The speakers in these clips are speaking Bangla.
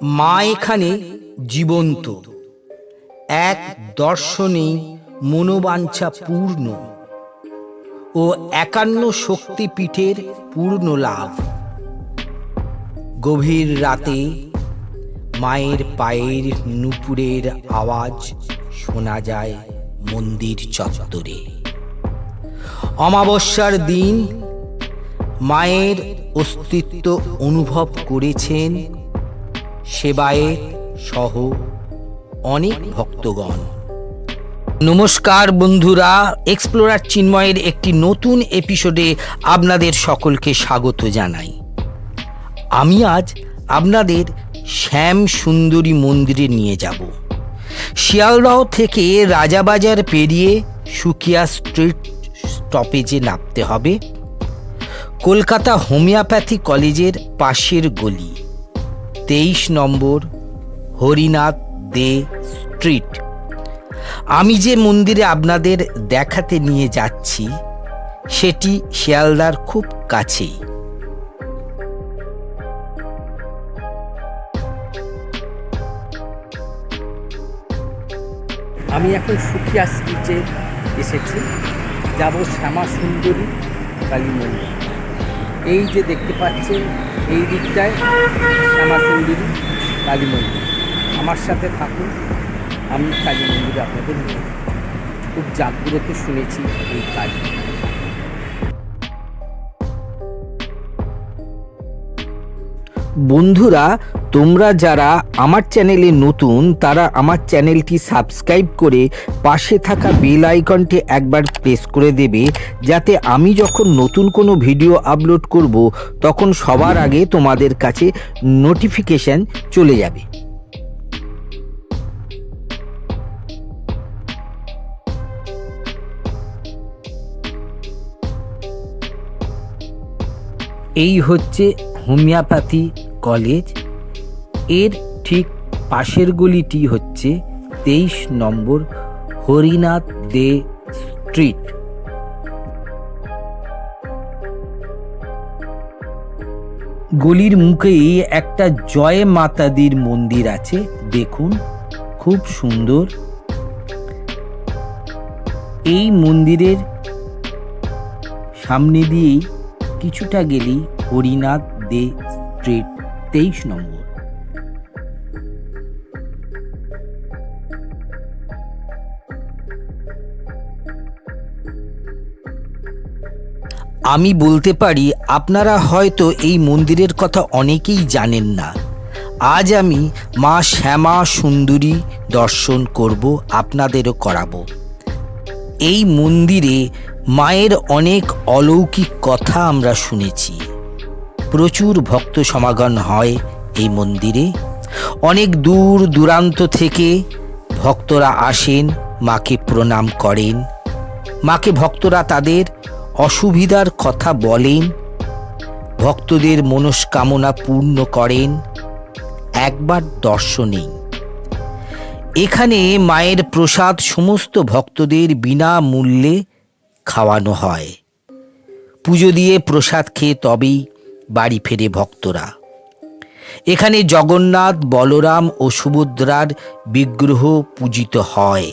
মা এখানে জীবন্ত। এক দর্শনে মনোবাঞ্ছা পূর্ণ ও একান্ন শক্তিপীঠের পূর্ণ লাভ। গভীর রাতে মায়ের পায়ের নুপুরের আওয়াজ শোনা যায় মন্দির চত্বরে। অমাবস্যার দিন মায়ের অস্তিত্ব অনুভব করেছেন সেবায়েত সহ অনেক ভক্তগণ। নমস্কার বন্ধুরা এক্সপ্লোরার চিন্ময়ের একটি নতুন এপিসোডে আপনাদের সকলকে স্বাগত জানাই। আমি আজ আপনাদের শ্যাম সুন্দরী মন্দিরে নিয়ে যাব। শিয়ালদহ থেকে রাজাবাজার পেরিয়ে সুকিয়া স্ট্রিট স্টপেজে নামতে হবে। কলকাতা হোমিওপ্যাথি কলেজের পাশের গলি। তেইশ নম্বর হরিনাথ দে স্ট্রিট। আমি যে মন্দিরে আপনাদের দেখাতে নিয়ে যাচ্ছি, সেটি শিয়ালদার খুব কাছেই। আমি এখন সুখিয়া স্ট্রিটে এসেছি। যাব শ্যামা সুন্দরী কালী মন্দির। এই যে দেখতে পাচ্ছেন, এই দিকটায় শ্যামা সুন্দরী কালী মন্দির। আমার সাথে থাকুন, আমি কালী মন্দিরে আপনাদের খুব জাগ্রত শুনেছি এই কালী বন্ধুরা, তোমরা যারা আমার চ্যানেলে নতুন, তারা আমার চ্যানেলটি সাবস্ক্রাইব করে পাশে থাকা বেল আইকনটি একবার প্রেস করে দেবে, যাতে আমি যখন নতুন কোনো ভিডিও আপলোড করব, তখন সবার আগে তোমাদের কাছে নোটিফিকেশান চলে যাবে। এই হচ্ছে হোমিওপ্যাথি কলেজ। এর ঠিক পাশের গলিটি হচ্ছে তেইশ নম্বর হরিনাথ দে স্ট্রিট। গলির মুখেই একটা জয় মাতাদির মন্দির আছে, দেখুন, খুব সুন্দর। এই মন্দিরের সামনে দিয়েই কিছুটা গেলেই হরিনাথ দে স্ট্রিট। তেইশ নম্বর। আমি বলতে পারি, আপনারা হয়তো এই মন্দিরের কথা অনেকেই জানেন না। আজ আমি মা শ্যামা সুন্দরী দর্শন করব, আপনাদেরও করাবো। এই মন্দিরে মায়ের অনেক অলৌকিক কথা আমরা শুনেছি। প্রচুর ভক্ত সমাগম হয় এই মন্দিরে। অনেক দূর দূরান্ত থেকে ভক্তরা আসেন, মাকে প্রণাম করেন। মাকে ভক্তরা তাদের অসুবিধার কথা বলেন। ভক্তদের মনস্কামনা পূর্ণ করেন। একবার দর্শনেই। এখানে মায়ের প্রসাদ সমস্ত ভক্তদের বিনামূল্যে খাওয়ানো হয়। পুজো দিয়ে প্রসাদ খেয়ে তবেই বাড়ি ফেরে ভক্তরা। এখানে জগন্নাথ, বলরাম ও সুভদ্রার বিগ্রহ পূজিত হয়।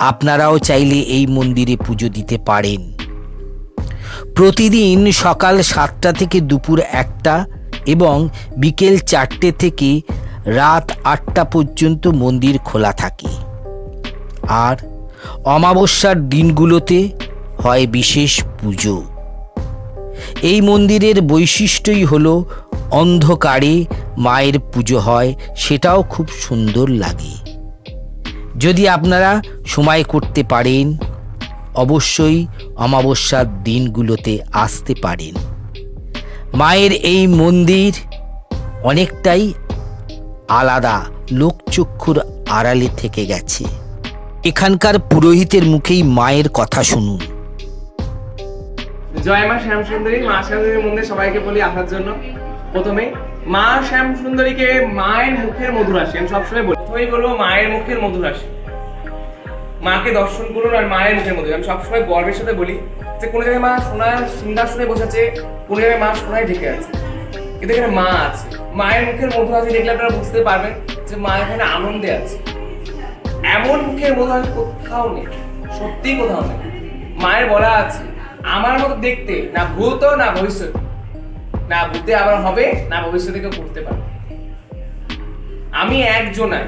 আপনারাও চাইলে এই মন্দিরে পুজো দিতে পারেন। প্রতিদিন সকাল সাতটা থেকে দুপুর একটা এবং বিকেল চারটে থেকে রাত আটটা পর্যন্ত মন্দির খোলা থাকে। আর অমাবস্যার দিনগুলোতে হয় বিশেষ পুজো। এই মন্দিরের বৈশিষ্ট্যই হল অন্ধকারে মায়ের পুজো হয়, সেটাও খুব সুন্দর লাগে। যদি আপনারা সময় করতে পারেন, অবশ্যই অমাবস্যার দিনগুলোতে আসতে পারেন। মায়ের এই মন্দির অনেকটাই আলাদা, লোকচক্ষুর আড়ালে থেকে গেছে। এখানকার পুরোহিতের মুখেই মায়ের কথা শুনুন। জয় মা শ্যাম সুন্দরী মা শ্যাম সুন্দরীর সবাইকে বলি আসার জন্য। প্রথমে মা শ্যাম সুন্দরীকে মায়ের মুখের মধুর হাসি আমি সবসময় বলি। প্রথমেই বলব মায়ের মুখের মধুর হাসি মাকে দর্শন করুন আর মায়ের মুখের মধুর আমি সবসময় গর্বের সাথে বলি যে কোনো জায়গায় মা সোনার সিংহাসনে বসেছে কোনো জায়গায় মা সোনায় ঢেকে আছে। কিন্তু এখানে মা আছে। মায়ের মুখের মধু হাসি দেখলে আপনারা বুঝতে পারবেন যে মা এখানে আনন্দে আছে। এমন মুখের মধু হাসি কোথাও নেই, সত্যিই কোথাও নেই। মায়ের বলা আছে আমার মতো দেখতে না ভূত, না ভবিষ্যৎ। না ভূতে আবার হবে, না ভবিষ্যতে কেউ করতে পারবে। আমি একজনাই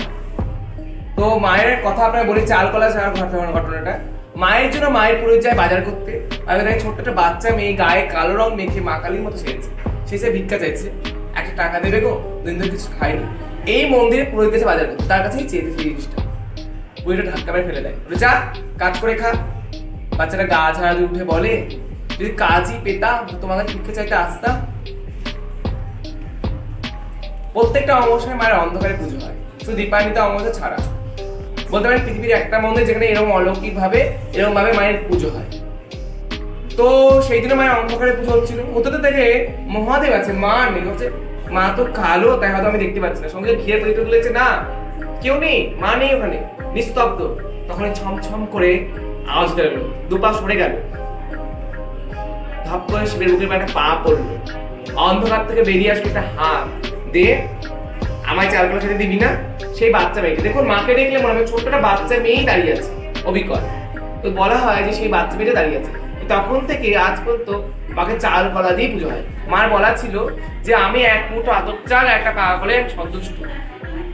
তো মায়ের কথা আপনার বলি চাল কলা ছাড়া ঘটনা ঘটনাটা। মায়ের জন্য মায়ের পুরো যায় বাজার করতে। আর ছোট্ট একটা বাচ্চা মেয়ে, গায়ে কালো রং মেখে মা কালীর মতো সেরেছে সে সে ভিক্ষা চাইছে। একটা টাকা দেবে গো, দিন ধরে কিছু খায়নি। এই মন্দিরে পুরোহিত গেছে বাজার করতে। তার কাছেই চেয়েছে সেই জিনিসটা। পুরোহিতটা ধাক্কা মেরে ফেলে দেয়। যা, কাজ করে খা। বাচ্চাটা গা ঝাড়া দিয়ে উঠে বলে, যদি কাজই পেতাম তোমার কাছে ভিক্ষা চাইতে আসতাম? প্রত্যেকটা অমাবস্যায় মায়ের অন্ধকারে পুজো হয়। শুধু দীপান্বিতা অমাবস্যা ছাড়া। বলতে পারেন পৃথিবীর একটা মন্দির যেখানে এরকম অলৌকিক ভাবে এরকম ভাবে মায়ের পুজো হয়। তো সেই দিনে মায়ের অন্ধকারে পুজো হচ্ছিল। ওটাতে থেকে মহাদেব আছে মা নেই। হচ্ছে মা তো কালো, তাই হয়তো আমি দেখতে পাচ্ছি না। সঙ্গে ঘিরে তৈরি বলেছে না, কেউ নেই, মা নেই ওখানে। নিস্তব্ধ। তখন ছমছম করে আওয়াজ দুপা সরে গেল। করে শিবের একটা পা পড়ল। অন্ধকার থেকে বেরিয়ে আসলো একটা হাত। আমায় খেতে দিবি না? সেই বাচ্চা দেখুন, মাকে দেখলে মনে ছোট্ট একটা বাচ্চা মেয়েই দাঁড়িয়ে আছে তো বলা হয় যে সেই বাচ্চা মেয়েটা দাঁড়িয়ে আছে। তখন থেকে আজ পর্যন্ত মাকে চাল কলা দিয়ে পুজো হয়। মার বলা ছিল যে আমি এক মুঠো আদর চাল একটা কাকা বলে সন্তুষ্ট।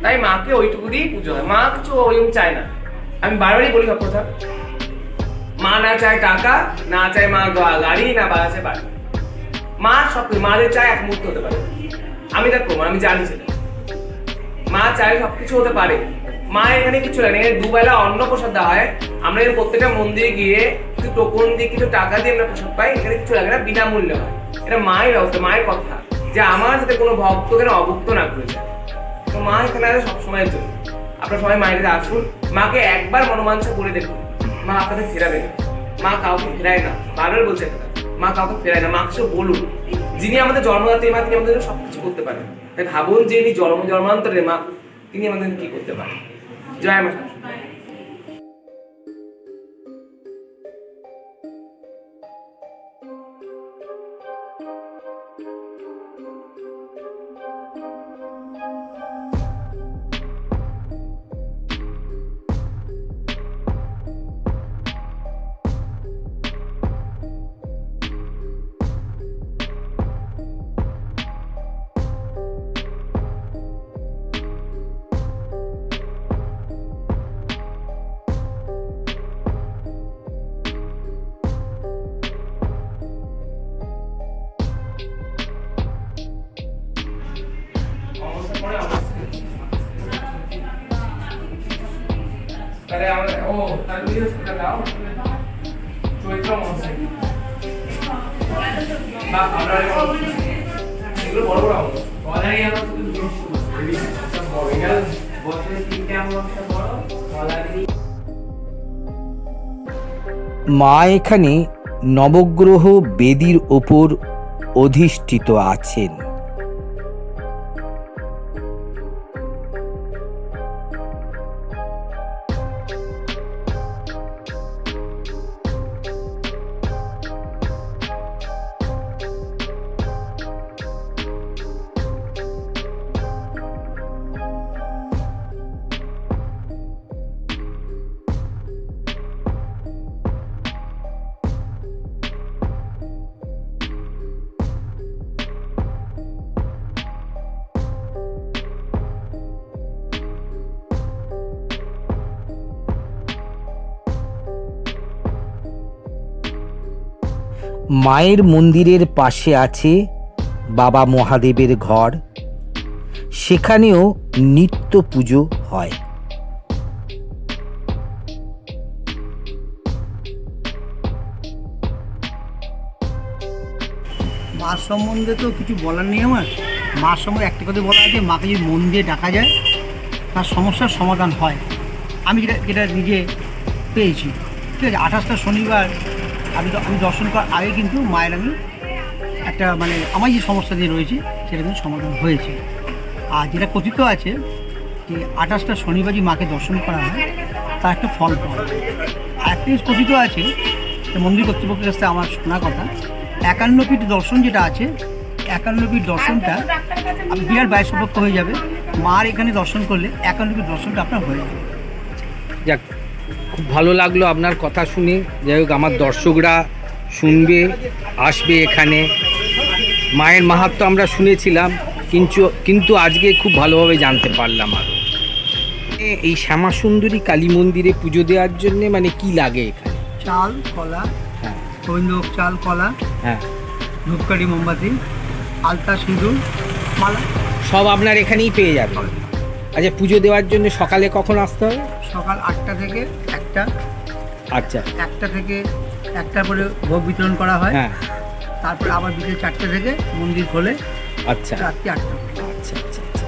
তাই মাকে ওইটুকু দিয়েই পুজো হয়। মা কিছু ওইরকম চায় না। আমি বারবারই বলি কথা। মা না চায় টাকা, না চায় মা গাড়ি, না বা আছে বাড়ি। মা সব কিছু মাদের চায় এক মুহূর্ত হতে পারে। আমি তার প্রমাণ, আমি জানি সেটা। মা চায় সবকিছু হতে পারে। মা এখানে কিছু লাগে না, দুবেলা অন্ন প্রসাদ দেওয়া হয়। আমরা এখানে প্রত্যেকটা মন্দিরে গিয়ে কিছু টোকন দিয়ে, কিছু টাকা দিয়ে আমরা প্রসাদ পাই। এখানে কিছু লাগে না, বিনামূল্যে হয়। এটা মায়ের ব্যবস্থা, মায়ের কথা। যে আমার যাতে কোনো ভক্ত এখানে অভুক্ত না করে যায়। তো মা এখানে আছে সবসময়ের জন্য। আপনার সবাই মায়ের কাছে আসুন। মাকে একবার মনোমাঞ্ছা করে দেখুন। মা আপনাকে ফেরাবে। না মা কাউকে ফেরায় না। বারবার বলছে একটা মা কাউকে ফেরায় না। মা কিছু বলুন যিনি আমাদের জন্মদাত্রী মা তিনি আমাদের সব সবকিছু করতে পারেন। তাই ভাবুন যে ইনি জন্ম জন্মান্তরে মা, তিনি আমাদের কি করতে পারেন। জয় মা। তাহলে আমরা ও তাহলে বুঝে সেটা দাও। চৈত্র মহাশয় বা আমরা এগুলো বড় বড় আমল কলাই আমার শুধু একটা বড়। এটা বছরে তিনটে আমার একটা বড় কলারি। মা এখানে নবগ্রহ বেদির ওপর অধিষ্ঠিত আছেন। মায়ের মন্দিরের পাশে আছে বাবা মহাদেবের ঘর। সেখানেও নিত্য পুজো হয়। মা সম্বন্ধে তো কিছু বলার নেই আমার। মার সম্বন্ধে একটা কথা বলা আছে, মাকে যদি মন দিয়ে ডাকা যায়, তার সমস্যার সমাধান হয়। আমি যেটা যেটা নিজে পেয়েছি। ঠিক আছে, আঠাশটা শনিবার আমি আমি দর্শন করার আগে কিন্তু মায়ের আমি একটা মানে আমার যে সমস্যা দিয়ে রয়েছে, সেটা কিন্তু সমাধান হয়েছে। আর যেটা কথিত আছে যে আঠাশটা শনিবার যে মাকে দর্শন করা হয়, তার একটা ফল পাওয়া যায়। আর একটা কথিত আছে মন্দির কর্তৃপক্ষের কাছ আমার শোনা কথা, একান্ন ফিট দর্শন যেটা আছে একানব্বই দর্শনটা আপনি বিরাট সপক্ষ হয়ে যাবে। মার এখানে দর্শন করলে একানব্বই দর্শনটা আপনার হয়ে যাবে। যাক খুব ভালো লাগল আপনার কথা শুনে। যাই হোক আমার দর্শকরা শুনবে আসবে এখানে। মায়ের মাহাত্ম আমরা শুনেছিলাম কিন্তু কিন্তু আজকে খুব ভালোভাবে জানতে পারলাম আরও এই শ্যামা সুন্দরী কালী মন্দিরে পুজো দেওয়ার জন্য মানে কি লাগে এখানে? চাল কলা হ্যাঁ। গোবিন্দভোগ চাল কলা হ্যাঁ। ধূপকাঠি মোমবাতি আলতা সিঁদুর মালা। সব আপনার এখানেই পেয়ে যাবে। আচ্ছা পুজো দেওয়ার জন্য সকালে কখন আসতে হবে? সকাল আটটা থেকে একটা। আচ্ছা। একটা থেকে একটা করে ভোগ বিতরণ করা হয়। হ্যাঁ। তারপরে আবার বিকেল চারটে থেকে মন্দির খোলে। আচ্ছা। রাত্রি আটটা। আচ্ছা আচ্ছা আচ্ছা।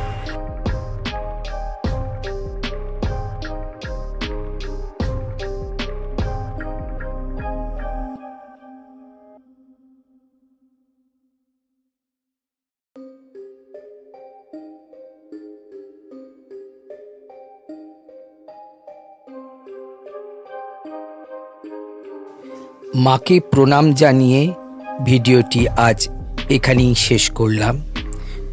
মাকে প্রণাম জানিয়ে ভিডিওটি আজ এখানেই শেষ করলাম।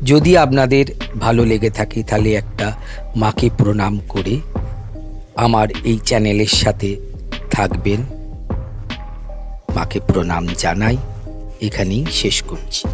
যদি আপনাদের ভালো লেগে থাকে তাহলে একটা মাকে প্রণাম করে আমার এই চ্যানেলের সাথে থাকবেন। মাকে প্রণাম জানাই। এখানেই শেষ করছি।